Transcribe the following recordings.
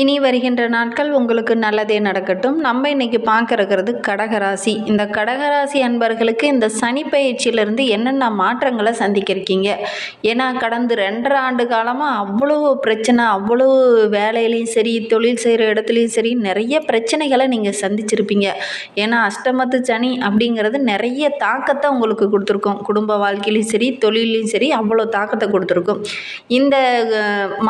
இனி வருகின்ற நாட்கள் உங்களுக்கு நல்லதே நடக்கட்டும். நம்ம இன்னைக்கு பார்க்க இருக்கிறது கடகராசி. இந்த கடகராசி அன்பர்களுக்கு இந்த சனி பயிற்சியிலிருந்து என்னென்ன மாற்றங்களை சந்திக்க இருக்கீங்க ஏன்னா கடந்த ரெண்டரை ஆண்டு காலமாக அவ்வளோ பிரச்சனை அவ்வளோ வேலையிலையும் சரி தொழில் செய்கிற இடத்துலையும் சரி நிறைய பிரச்சனைகளை நீங்கள் சந்திச்சிருப்பீங்க. ஏன்னா அஷ்டமத்து சனி அப்படிங்கிறது நிறைய தாக்கத்தை உங்களுக்கு கொடுத்துருக்கும். குடும்ப வாழ்க்கையிலையும் சரி தொழிலையும் சரி அவ்வளோ தாக்கத்தை கொடுத்துருக்கும். இந்த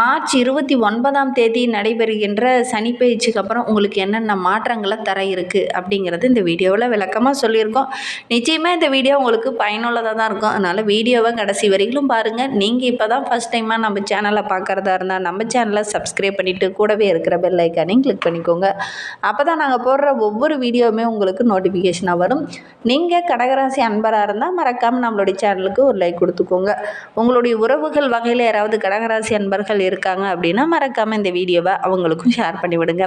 மார்ச் இருபத்தி ஒன்பதாம் தேதி நடைபெறுகின்ற சனி பயிற்சிக்கு அப்புறம் உங்களுக்கு என்னென்ன மாற்றங்களை தர இருக்குது அப்படிங்கிறது இந்த வீடியோவில் விளக்கமாக சொல்லியிருக்கோம். நிச்சயமாக இந்த வீடியோ உங்களுக்கு பயனுள்ளதாக தான் இருக்கும். அதனால் வீடியோவை கடைசி வரைக்கும் பாருங்கள் நீங்கள் இப்போ தான் ஃபஸ்ட் டைமாக நம்ம சேனலை பார்க்குறதா இருந்தால் நம்ம சேனலை சப்ஸ்கிரைப் பண்ணிவிட்டு கூடவே இருக்கிற பெல் ஐக்கானையும் கிளிக் பண்ணிக்கோங்க. அப்போ தான் நாங்கள் போடுற ஒவ்வொரு வீடியோவுமே உங்களுக்கு நோட்டிஃபிகேஷனாக வரும். நீங்கள் கடகராசி அன்பராக இருந்தால் மறக்காமல் நம்மளுடைய சேனலுக்கு ஒரு லைக் கொடுத்துக்கோங்க. உங்களுடைய உறவுகள் வகையில் யாராவது கடகராசி அன்பர்கள் இருக்காங்க அப்படின்னா மறக்காமல் இந்த வீடியோவை அவங்களுக்கும் ஷேர் பண்ணி விடுங்க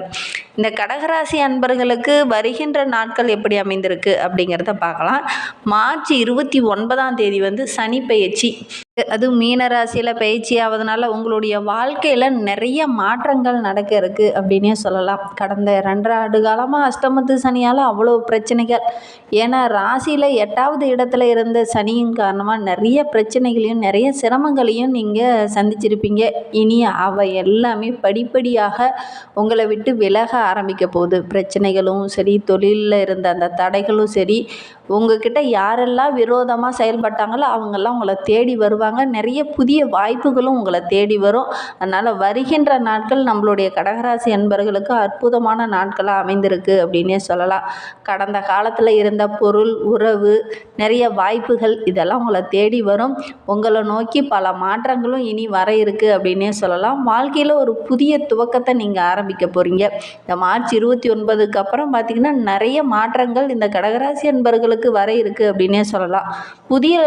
இந்த கடகராசி அன்பர்களுக்கு வருகின்ற நாட்கள் எப்படி அமைந்திருக்கு அப்படிங்கிறத பார்க்கலாம். மார்ச் இருபத்தி ஒன்பதாம் தேதி வந்து சனி பயிற்சி அதுவும் மீன ராசியில் பயிற்சி ஆவதனால உங்களுடைய வாழ்க்கையில் நிறைய மாற்றங்கள் நடக்க இருக்குது அப்படின்னே சொல்லலாம். கடந்த ரெண்டரை ஆண்டு காலமாக அஷ்டமத்து சனியால் அவ்வளோ பிரச்சனைகள். ஏன்னா ராசியில் எட்டாவது இடத்துல இருந்த சனியின் காரணமாக நிறைய பிரச்சனைகளையும் நிறைய சிரமங்களையும் நீங்கள் சந்திச்சிருப்பீங்க. இனி அவை எல்லாமே படிப்படியாக உங்களை விட்டு விலக ஆரம்பிக்க போகுது. பிரச்சனைகளும் சரி தொழிலில் இருந்த அந்த தடைகளும் சரி உங்ககிட்ட யாரெல்லாம் விரோதமாக செயல்பட்டாங்களோ அவங்கெல்லாம் உங்களை தேடி வருவாங்க. நிறைய புதிய வாய்ப்புகளும் உங்களை தேடி வரும். அதனால் வருகின்ற நாட்கள் நம்மளுடைய கடகராசி அன்பர்களுக்கு அற்புதமான நாட்களாக அமைந்திருக்கு அப்படின்னே சொல்லலாம். கடந்த காலத்தில் இருந்த பொருள் உறவு நிறைய வாய்ப்புகள் இதெல்லாம் உங்களை தேடி வரும். உங்களை நோக்கி பல மாற்றங்களும் இனி வர இருக்குது அப்படின்னே சொல்லலாம். வாழ்க்கையில் ஒரு புதிய துவக்கத்தை நீங்கள் ஆரம்பிக்க போகிறீங்க இந்த மார்ச் இருபத்தி ஒன்பதுக்கு அப்புறம் பார்த்திங்கன்னா நிறைய மாற்றங்கள் இந்த கடகராசி அன்பர்களுக்கு வர இருக்குது அப்படின்னே சொல்லலாம். புதிய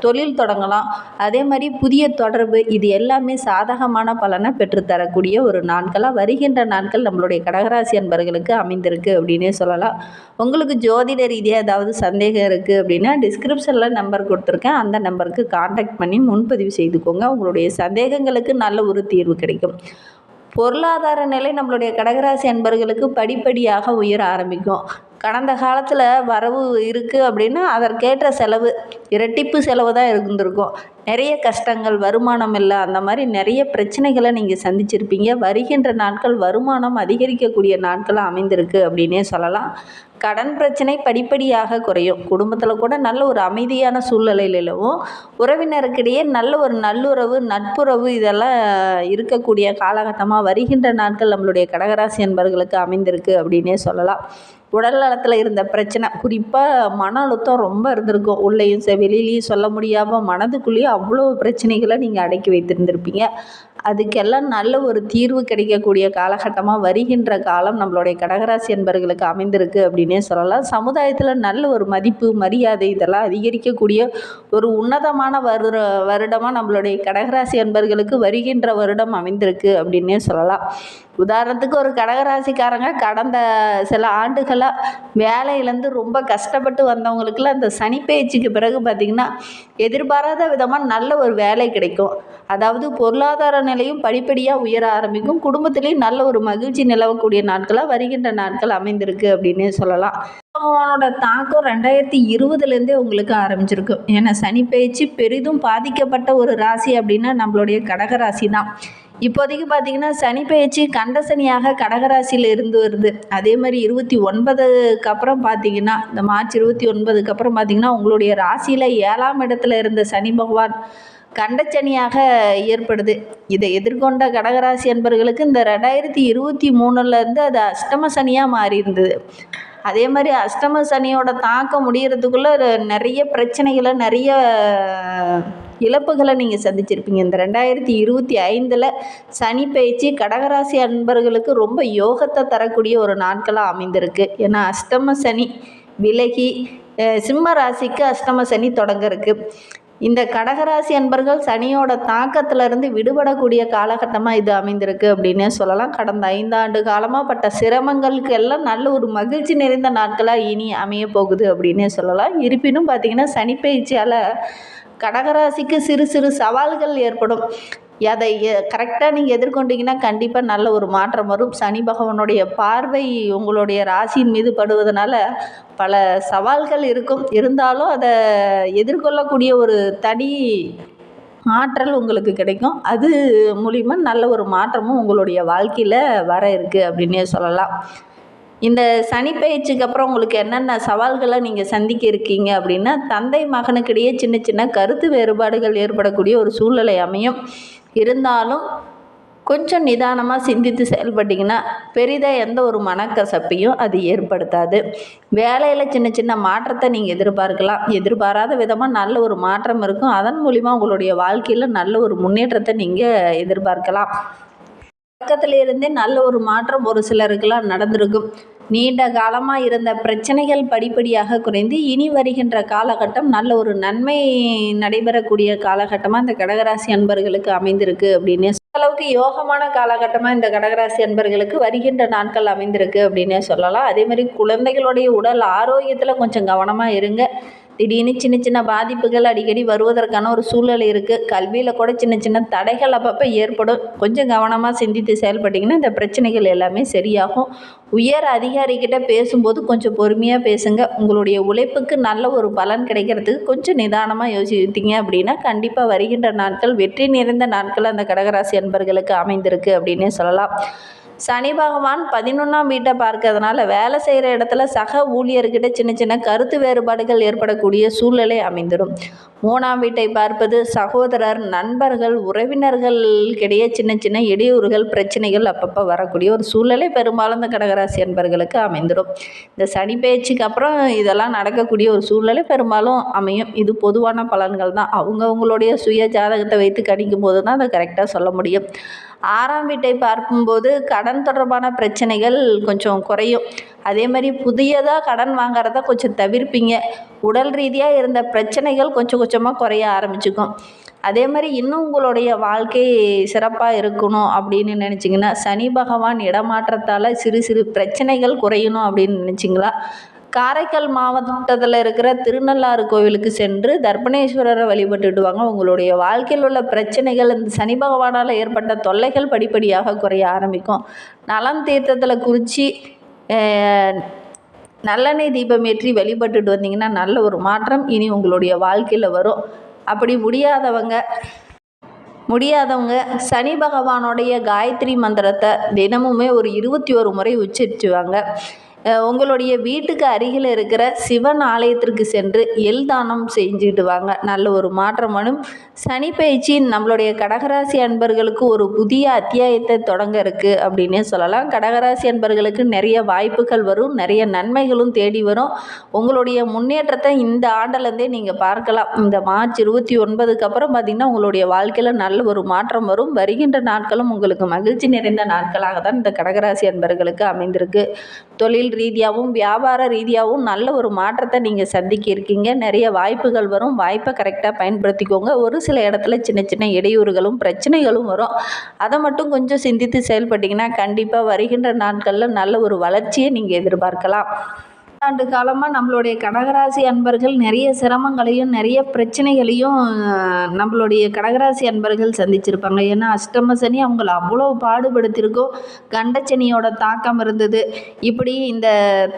தொழில் தொடங்கலாம். அதே மாதிரி புதிய தொடர்பு இது எல்லாமே சாதகமான பலனை பெற்றுத்தரக்கூடிய ஒரு நாட்களாக வருகின்ற நாட்கள் நம்மளுடைய கடகராசி அன்பர்களுக்கு அமைந்திருக்கு அப்படின்னே சொல்லலாம். உங்களுக்கு ஜோதிட ரீதியாக ஏதாவது சந்தேகம் இருக்குது அப்படின்னா டிஸ்கிரிப்ஷனில் நம்பர் கொடுத்துருக்கேன். அந்த நம்பருக்கு காண்டாக்ட் பண்ணி முன்பதிவு செய்துக்கோங்க. உங்களுடைய சந்தேகங்களுக்கு நல்ல ஒரு தீர்வு கிடைக்கும். பொருளாதார நிலை நம்மளுடைய கடகராசி அன்பர்களுக்கு படிப்படியாக உயர ஆரம்பிக்கும். கடந்த காலத்தில் வரவு இருக்குது அப்படின்னா அதற்கேற்ற செலவு இரட்டிப்பு செலவு தான் இருந்திருக்கும். நிறைய கஷ்டங்கள் வருமானம் இல்லை அந்த மாதிரி நிறைய பிரச்சனைகளை நீங்கள் சந்திச்சிருப்பீங்க. வருகின்ற நாட்கள் வருமானம் அதிகரிக்கக்கூடிய நாட்களாக அமைந்திருக்கு அப்படின்னே சொல்லலாம். கடன் பிரச்சனை படிப்படியாக குறையும். குடும்பத்தில் கூட நல்ல ஒரு அமைதியான சூழ்நிலையிலும் உறவினருக்கிடையே நல்ல ஒரு நல்லுறவு நட்புறவு இதெல்லாம் இருக்கக்கூடிய காலகட்டமாக வருகின்ற நாட்கள் நம்மளுடைய கடகராசி என்பர்களுக்கு அமைந்திருக்கு அப்படின்னே சொல்லலாம். உடல் நலத்தில் இருந்த பிரச்சனை குறிப்பாக மன அழுத்தம் ரொம்ப இருந்திருக்கும். உள்ளேயும் சரி வெளியிலையும் சொல்ல முடியாமல் மனதுக்குள்ளேயும் அவ்வளோ பிரச்சனைகளை நீங்கள் அடக்கி வைத்திருந்திருப்பீங்க. அதுக்கெல்லாம் நல்ல ஒரு தீர்வு கிடைக்கக்கூடிய காலகட்டமாக வருகின்ற காலம் நம்மளுடைய கடகராசி என்பர்களுக்கு அமைந்திருக்கு அப்படின்னே சொல்லலாம். சமுதாயத்தில் நல்ல ஒரு மதிப்பு மரியாதை இதெல்லாம் அதிகரிக்கக்கூடிய ஒரு உன்னதமான வருட வருடமாக நம்மளுடைய கடகராசி என்பர்களுக்கு வருகின்ற வருடம் அமைந்திருக்கு அப்படின்னே சொல்லலாம். உதாரணத்துக்கு ஒரு கடகராசிக்காரங்க கடந்த சில ஆண்டுகளாக வேலையிலேருந்து ரொம்ப கஷ்டப்பட்டு வந்தவங்களுக்குலாம் அந்த சனி பயிற்சிக்கு பிறகு பார்த்திங்கன்னா எதிர்பாராத விதமாக நல்ல ஒரு வேலை கிடைக்கும். அதாவது பொருளாதார நிலையும் படிப்படியாக உயர ஆரம்பிக்கும். குடும்பத்திலையும் நல்ல ஒரு மகிழ்ச்சி நிலவக்கூடிய நாட்களாக வருகின்ற நாட்கள் அமைந்திருக்கு அப்படின்னே சொல்லலாம். அவனோட தாக்கம் ரெண்டாயிரத்தி இருபதுலேருந்தே உங்களுக்கு ஆரம்பிச்சிருக்கும் ஏன்னா சனி பயிற்சி பெரிதும் பாதிக்கப்பட்ட ஒரு ராசி அப்படின்னா நம்மளுடைய கடகராசி தான் இப்போதைக்கு பார்த்தீங்கன்னா சனி பயிற்சி கண்ட சனியாக கடகராசியில் இருந்து வருது. அதே மாதிரி இருபத்தி ஒன்பதுக்கு அப்புறம் பார்த்தீங்கன்னா இந்த மார்ச் இருபத்தி ஒன்பதுக்கு அப்புறம் பார்த்தீங்கன்னா உங்களுடைய ராசியில் ஏழாம் இடத்துல இருந்த சனி பகவான் கண்டச்சனியாக ஏற்படுது. இதை எதிர்கொண்ட கடகராசி என்பர்களுக்கு இந்த ரெண்டாயிரத்தி இருபத்தி மூணுலேருந்து அது அஷ்டம சனியாக மாறி இருந்தது. அதே மாதிரி அஷ்டம சனியோட தாக்கம் முடிகிறதுக்குள்ளே நிறைய பிரச்சனைகளை நிறைய இழப்புகளை நீங்கள் சந்திச்சிருப்பீங்க. இந்த ரெண்டாயிரத்தி இருபத்தி ஐந்தில் சனி பயிற்சி கடகராசி அன்பர்களுக்கு ரொம்ப யோகத்தை தரக்கூடிய ஒரு நாட்களாக அமைந்திருக்கு. ஏன்னா அஷ்டம சனி விலகி சிம்ம ராசிக்கு அஷ்டம சனி தொடங்க இந்த கடகராசி அன்பர்கள் சனியோட தாக்கத்திலிருந்து விடுபடக்கூடிய காலகட்டமாக இது அமைந்திருக்கு அப்படின்னே சொல்லலாம். கடந்த ஐந்தாண்டு காலமாக பட்ட சிரமங்களுக்கு எல்லாம் நல்ல ஒரு மகிழ்ச்சி நிறைந்த நாட்களாக இனி அமைய போகுது அப்படின்னே சொல்லலாம். இருப்பினும் பார்த்திங்கன்னா சனி பயிற்சியால் கடகராசிக்கு சிறு சிறு சவால்கள் ஏற்படும். அதை கரெக்டாக நீங்கள் எதிர்கொண்டீங்கன்னா கண்டிப்பாக நல்ல ஒரு மாற்றம் வரும். சனி பகவானுடைய பார்வை உங்களுடைய ராசியின் மீது படுவதனால பல சவால்கள் இருக்கும். இருந்தாலும் அதை எதிர்கொள்ளக்கூடிய ஒரு தனி ஆற்றல் உங்களுக்கு கிடைக்கும். அது மூலிமா நல்ல ஒரு மாற்றமும் உங்களுடைய வாழ்க்கையில் வர இருக்குது அப்படின்னே சொல்லலாம். இந்த சனி பயிற்சிக்கு அப்புறம் உங்களுக்கு என்னென்ன சவால்களை நீங்கள் சந்திக்க இருக்கீங்க அப்படின்னா தந்தை மகனுக்கிடையே சின்ன சின்ன கருத்து வேறுபாடுகள் ஏற்படக்கூடிய ஒரு சூழ்நிலை அமையும். இருந்தாலும் கொஞ்சம் நிதானமாக சிந்தித்து செயல்பட்டிங்கன்னா பெரிதாக எந்த ஒரு மனக்கசப்பையும் அது ஏற்படுத்தாது. வேலையில் சின்ன சின்ன மாற்றத்தை நீங்கள் எதிர்பார்க்கலாம். எதிர்பாராத விதமாக நல்ல ஒரு மாற்றம் இருக்கும். அதன் மூலிமா உங்களுடைய வாழ்க்கையில் நல்ல ஒரு முன்னேற்றத்தை நீங்கள் எதிர்பார்க்கலாம். பக்கத்திலிருந்தே நல்ல ஒரு மாற்றம் ஒரு சிலருக்கெல்லாம் நடந்திருக்கும் நீண்ட காலமாக இருந்த பிரச்சனைகள் படிப்படியாக குறைந்து இனி வருகின்ற காலகட்டம் நல்ல ஒரு நன்மை நடைபெறக்கூடிய காலகட்டமாக இந்த கடகராசி அன்பர்களுக்கு அமைந்திருக்கு அப்படின்னு அளவுக்கு யோகமான காலகட்டமாக இந்த கடகராசி அன்பர்களுக்கு வருகின்ற நாட்கள் அமைந்திருக்கு அப்படின்னே சொல்லலாம். அதே மாதிரி குழந்தைகளுடைய உடல் ஆரோக்கியத்தில் கொஞ்சம் கவனமாக இருங்க. திடீர்னு சின்ன சின்ன பாதிப்புகள் அடிக்கடி வருவதற்கான ஒரு சூழல் இருக்குது கல்வியில் கூட சின்ன சின்ன தடைகள் அப்பப்போ ஏற்படும். கொஞ்சம் கவனமாக சிந்தித்து செயல்பட்டிங்கன்னா இந்த பிரச்சனைகள் எல்லாமே சரியாகும். உயர் அதிகாரிக்கிட்ட பேசும்போது கொஞ்சம் பொறுமையாக பேசுங்க. உங்களுடைய உழைப்புக்கு நல்ல ஒரு பலன் கிடைக்கிறதுக்கு கொஞ்சம் நிதானமாக யோசித்தீங்க அப்படின்னா கண்டிப்பாக வருகின்ற நாட்கள் வெற்றி நிறைந்த நாட்கள் அந்த கடகராசி அன்பர்களுக்கு அமைந்திருக்கு அப்படின்னே சொல்லலாம். சனி பகவான் பதினொன்றாம் வீட்டை பார்க்கறதுனால வேலை செய்கிற இடத்துல சக ஊழியர்கிட்ட சின்ன சின்ன கருத்து வேறுபாடுகள் ஏற்படக்கூடிய சூழ்நிலை அமைந்துடும். மூணாம் வீட்டை பார்ப்பது சகோதரர் நண்பர்கள் உறவினர்களுக்கிடையே சின்ன சின்ன இடையூறுகள் பிரச்சனைகள் அப்பப்போ வரக்கூடிய ஒரு சூழ்நிலை பெரும்பாலும் இந்த கடகராசி என்பர்களுக்கு அமைந்துடும். இந்த சனி பயிற்சிக்கு அப்புறம் இதெல்லாம் நடக்கக்கூடிய ஒரு சூழ்நிலை பெரும்பாலும் அமையும். இது பொதுவான பலன்கள் தான். அவங்கவுங்களுடைய சுய ஜாதகத்தை வைத்து கணிக்கும் போது தான் அதை கரெக்டாக சொல்ல முடியும். ஆறாம் வீட்டை பார்க்கும்போது கடன் தொடர்பான பிரச்சனைகள் கொஞ்சம் குறையும். அதே மாதிரி புதியதாக கடன் வாங்குறத கொஞ்சம் தவிர்ப்பீங்க. உடல் ரீதியாக இருந்த பிரச்சனைகள் கொஞ்சம் கொஞ்சமாக குறைய ஆரம்பிச்சுக்கும். அதே மாதிரி இன்னும் உங்களுடைய வாழ்க்கை சிறப்பாக இருக்கணும் அப்படின்னு நினச்சிங்கன்னா சனி பகவான் இடமாற்றத்தால் சிறு சிறு பிரச்சனைகள் குறையணும் அப்படின்னு நினச்சிங்களா? காரைக்கால் மாவட்டத்தில் இருக்கிற திருநள்ளாறு கோவிலுக்கு சென்று தர்ப்பணேஸ்வரரை வழிபட்டுட்டு வாங்க உங்களுடைய வாழ்க்கையில் உள்ள பிரச்சனைகள் இந்த சனி பகவானால் ஏற்பட்ட தொல்லைகள் படிப்படியாக குறைய ஆரம்பிக்கும். நலம் தீர்த்தத்தில் குறித்து நல்லெண்ணெய் தீபம் ஏற்றி வழிபட்டுட்டு வந்தீங்கன்னா நல்ல ஒரு மாற்றம் இனி உங்களுடைய வாழ்க்கையில் வரும். அப்படி முடியாதவங்க முடியாதவங்க சனி பகவானுடைய காயத்ரி மந்திரத்தை தினமுமே ஒரு இருபத்தி ஒரு முறை உச்சரிச்சுவாங்க. உங்களுடைய வீட்டுக்கு அருகில் இருக்கிற சிவன் ஆலயத்திற்கு சென்று எல் தானம் செஞ்சுட்டு வாங்க. நல்ல ஒரு மாற்றம் வரும் சனி பயிற்சி நம்மளுடைய கடகராசி அன்பர்களுக்கு ஒரு புதிய அத்தியாயத்தை தொடங்க இருக்குது அப்படின்னே சொல்லலாம். கடகராசி அன்பர்களுக்கு நிறைய வாய்ப்புகள் வரும். நிறைய நன்மைகளும் தேடி வரும். உங்களுடைய முன்னேற்றத்தை இந்த ஆண்டிலேருந்தே நீங்கள் பார்க்கலாம். இந்த மார்ச் இருபத்தி ஒன்பதுக்கு அப்புறம் பார்த்திங்கன்னா உங்களுடைய வாழ்க்கையில் நல்ல ஒரு மாற்றம் வரும். வருகின்ற நாட்களும் உங்களுக்கு மகிழ்ச்சி நிறைந்த நாட்களாக தான் இந்த கடகராசி அன்பர்களுக்கு அமைந்திருக்கு. தொழில் ரீதியாகவும் வியாபார ரீதியாகவும் நல்ல ஒரு மாற்றத்தை நீங்கள் சந்திக்க இருக்கீங்க. நிறைய வாய்ப்புகள் வரும். வாய்ப்பை கரெக்டாக பயன்படுத்திக்கோங்க. ஒரு சில இடத்துல சின்ன சின்ன இடையூறுகளும் பிரச்சனைகளும் வரும். அதை மட்டும் கொஞ்சம் சிந்தித்து செயல்பட்டிங்கன்னா கண்டிப்பாக வருகின்ற நாட்களில் நல்ல ஒரு வளர்ச்சியை நீங்கள் எதிர்பார்க்கலாம். ஆண்டு காலமாக நம்மளுடைய கடகராசி அன்பர்கள் நிறைய சிரமங்களையும் நிறைய பிரச்சனைகளையும் நம்மளுடைய கடகராசி அன்பர்கள் சந்திச்சிருப்பாங்க. ஏன்னா அஷ்டம சனி அவங்கள அவ்வளோ பாடுபடுத்திருக்கோம் கண்டச்சனியோட தாக்கம் இருந்தது. இப்படி இந்த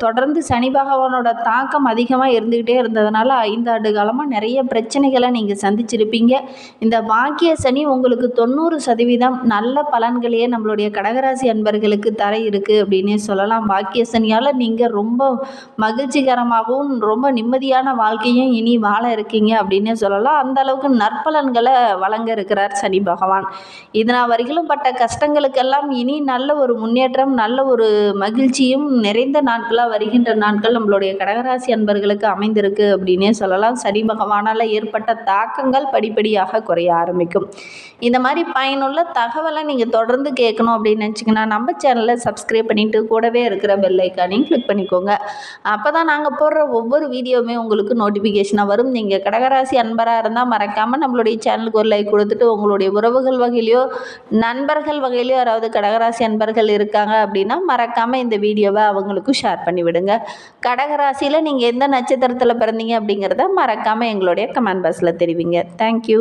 தொடர்ந்து சனி பகவானோட தாக்கம் அதிகமாக இருந்துக்கிட்டே இருந்ததுனால ஐந்தாண்டு காலமாக நிறைய பிரச்சனைகளை நீங்கள் சந்திச்சிருப்பீங்க. இந்த பாக்கிய சனி உங்களுக்கு தொண்ணூறு சதவீதம் நல்ல பலன்களையே நம்மளுடைய கடகராசி அன்பர்களுக்கு தர இருக்குது அப்படின்னே சொல்லலாம். பாக்கிய சனியால் நீங்கள் ரொம்ப மகிழ்ச்சிகரமாகவும் ரொம்ப நிம்மதியான வாழ்க்கையும் இனி வாழ இருக்கீங்க அப்படின்னு சொல்லலாம். அந்த அளவுக்கு நற்பலன்களை வழங்க இருக்கிறார் சனி பகவான். இதனால் வரையிலும் பட்ட கஷ்டங்களுக்கெல்லாம் இனி நல்ல ஒரு முன்னேற்றம் நல்ல ஒரு மகிழ்ச்சியும் நிறைந்த நாட்களாக வருகின்ற நாட்கள் நம்மளுடைய கடகராசி அன்பர்களுக்கு அமைந்திருக்கு அப்படின்னே சொல்லலாம். சனி பகவானால் ஏற்பட்ட தாக்கங்கள் படிப்படியாக குறைய ஆரம்பிக்கும். இந்த மாதிரி பயனுள்ள தகவலை நீங்கள் தொடர்ந்து கேட்கணும் அப்படின்னு நினச்சிங்கன்னா நம்ம சேனலை சப்ஸ்கிரைப் பண்ணிவிட்டு கூடவே இருக்கிற பெல்லைக்கானையும் கிளிக் பண்ணிக்கோங்க. அப்போ தான் நாங்கள் போடுற ஒவ்வொரு வீடியோவுமே உங்களுக்கு நோட்டிஃபிகேஷனாக வரும். நீங்கள் கடகராசி அன்பராக இருந்தால் மறக்காமல் நம்மளுடைய சேனலுக்கு ஒரு லைக் கொடுத்துட்டு உங்களுடைய உறவுகள் வகையிலையோ நண்பர்கள் வகையிலையோ யாராவது கடகராசி அன்பர்கள் இருக்காங்க அப்படின்னா மறக்காமல் இந்த வீடியோவை அவங்களுக்கும் ஷேர் பண்ணிவிடுங்க. கடகராசியில் நீங்கள் எந்த நட்சத்திரத்தில் பிறந்தீங்க அப்படிங்கிறத மறக்காமல் எங்களுடைய கமெண்ட் பாக்ஸில் தெரிவிங்க. தேங்க்யூ